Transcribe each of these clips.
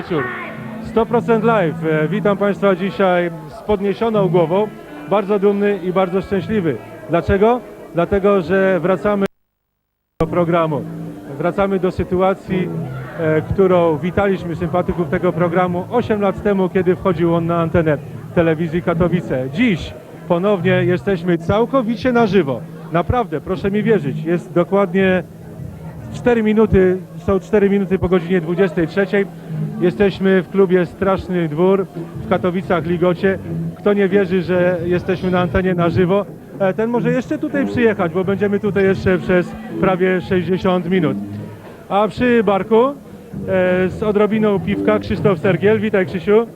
Wieczór. 100% live. E, Witam Państwa dzisiaj z podniesioną głową, bardzo dumny i bardzo szczęśliwy. Dlaczego? Dlatego, że wracamy do programu. Wracamy do sytuacji, e, którą witaliśmy sympatyków tego programu 8 lat temu, kiedy wchodził on na antenę telewizji Katowice. Dziś ponownie jesteśmy całkowicie na żywo. Naprawdę, proszę mi wierzyć, jest dokładnie 4 minuty, są 4 minuty po godzinie 23. Jesteśmy w klubie Straszny Dwór w Katowicach Ligocie. Kto nie wierzy, że jesteśmy na antenie na żywo, e, ten może jeszcze tutaj przyjechać, bo będziemy tutaj jeszcze przez prawie 60 minut. A przy barku e, z odrobiną piwka Krzysztof Sergiel. Witaj Krzysiu.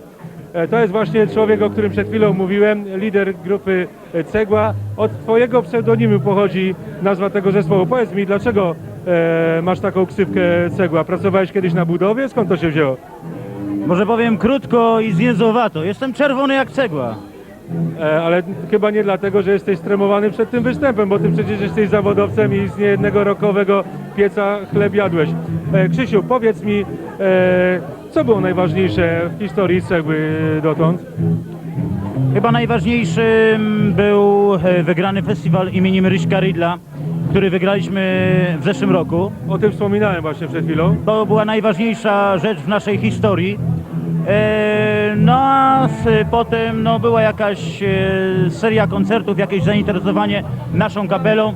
E, To jest właśnie człowiek, o którym przed chwilą mówiłem, lider grupy Cegła. Od twojego pseudonimu pochodzi nazwa tego zespołu. Powiedz mi, dlaczego e, masz taką ksywkę Cegła? Pracowałeś kiedyś na budowie? Skąd to się wzięło? Może powiem krótko i zwięzłowato. Jestem czerwony jak cegła. E, ale chyba nie dlatego, że jesteś stremowany przed tym występem, bo ty przecież jesteś zawodowcem i z niejednego rokowego pieca chleb jadłeś. E, Krzysiu, powiedz mi, e, co było najważniejsze w historii Cegły dotąd? Chyba najważniejszym był e, wygrany festiwal imieniem Ryśka Rydla, który wygraliśmy w zeszłym roku. O tym wspominałem właśnie przed chwilą. To była najważniejsza rzecz w naszej historii. E, No a potem no, była jakaś e, seria koncertów, jakieś zainteresowanie naszą kapelą.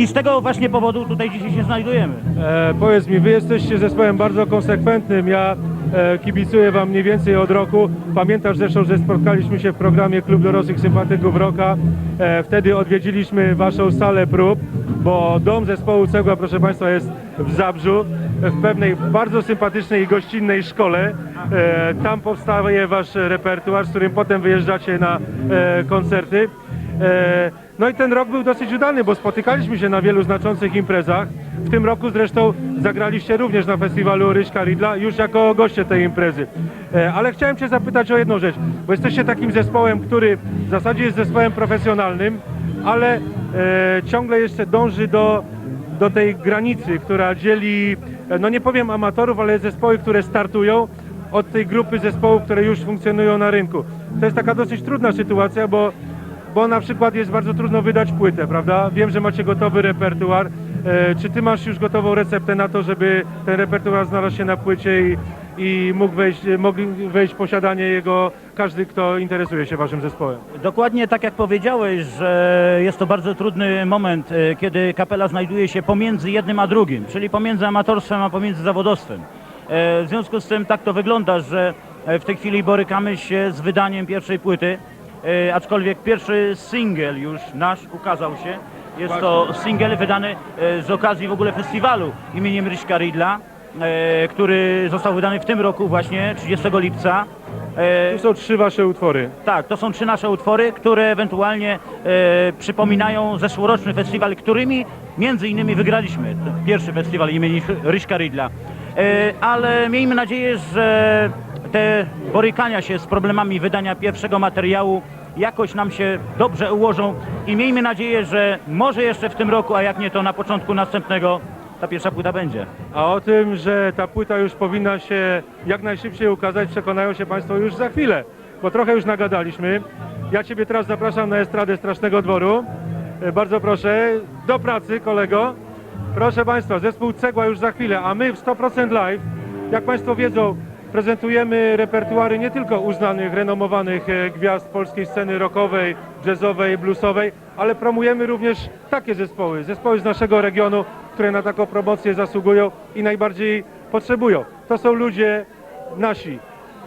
I z tego właśnie powodu tutaj dzisiaj się znajdujemy. E, powiedz mi, wy jesteście zespołem bardzo konsekwentnym. Ja e, kibicuję wam mniej więcej od roku. Pamiętasz zresztą, że spotkaliśmy się w programie Klub Dorosłych Sympatyków Roka. E, wtedy odwiedziliśmy waszą salę prób, bo dom zespołu Cegła, proszę państwa, jest w Zabrzu, w pewnej bardzo sympatycznej i gościnnej szkole. E, tam powstaje wasz repertuar, z którym potem wyjeżdżacie na e, koncerty. E, No i ten rok był dosyć udany, bo spotykaliśmy się na wielu znaczących imprezach. W tym roku zresztą zagraliście również na festiwalu Ryśka Ridla, już jako goście tej imprezy. E, Ale chciałem Cię zapytać o jedną rzecz, bo jesteście takim zespołem, który w zasadzie jest zespołem profesjonalnym, ale e, ciągle jeszcze dąży do, do tej granicy, która dzieli, e, no nie powiem amatorów, ale zespoły, które startują od tej grupy zespołów, które już funkcjonują na rynku. To jest taka dosyć trudna sytuacja, bo bo na przykład jest bardzo trudno wydać płytę, prawda? Wiem, że macie gotowy repertuar. E, czy ty masz już gotową receptę na to, żeby ten repertuar znalazł się na płycie i, i mógł wejść, wejść w posiadanie jego każdy, kto interesuje się waszym zespołem? Dokładnie tak jak powiedziałeś, że jest to bardzo trudny moment, e, kiedy kapela znajduje się pomiędzy jednym a drugim, czyli pomiędzy amatorstwem a pomiędzy zawodowstwem. E, W związku z tym tak to wygląda, że e, w tej chwili borykamy się z wydaniem pierwszej płyty, e, aczkolwiek pierwszy singiel już nasz ukazał się. Jest to singiel wydany e, z okazji w ogóle festiwalu imieniem Ryśka Ridla, e, który został wydany w tym roku właśnie, 30 lipca. E, Tu są trzy wasze utwory. tak, to są trzy nasze utwory, które ewentualnie e, przypominają zeszłoroczny festiwal, którymi między innymi wygraliśmy. Pierwszy festiwal imieni Ryśka Rydla. E, ale miejmy nadzieję, że te borykania się z problemami wydania pierwszego materiału jakoś nam się dobrze ułożą i miejmy nadzieję, że może jeszcze w tym roku, a jak nie to na początku następnego ta pierwsza płyta będzie. A o tym, że ta płyta już powinna się jak najszybciej ukazać, przekonają się Państwo już za chwilę, bo trochę już nagadaliśmy. Ja Ciebie teraz zapraszam na estradę Strasznego Dworu. E, Bardzo proszę, do pracy kolego. Proszę Państwa, zespół Cegła już za chwilę, a my w 100% live, jak Państwo wiedzą, prezentujemy repertuary nie tylko uznanych, renomowanych e, gwiazd polskiej sceny rockowej, jazzowej, bluesowej, ale promujemy również takie zespoły, zespoły z naszego regionu, które na taką promocję zasługują i najbardziej potrzebują. To są ludzie nasi.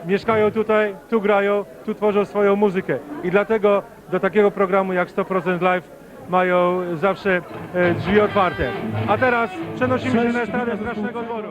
Mieszkają tutaj, tu grają, tu tworzą swoją muzykę. I dlatego do takiego programu jak 100% Live mają zawsze e, drzwi otwarte. A teraz przenosimy się na estradę Strasznego Dworu.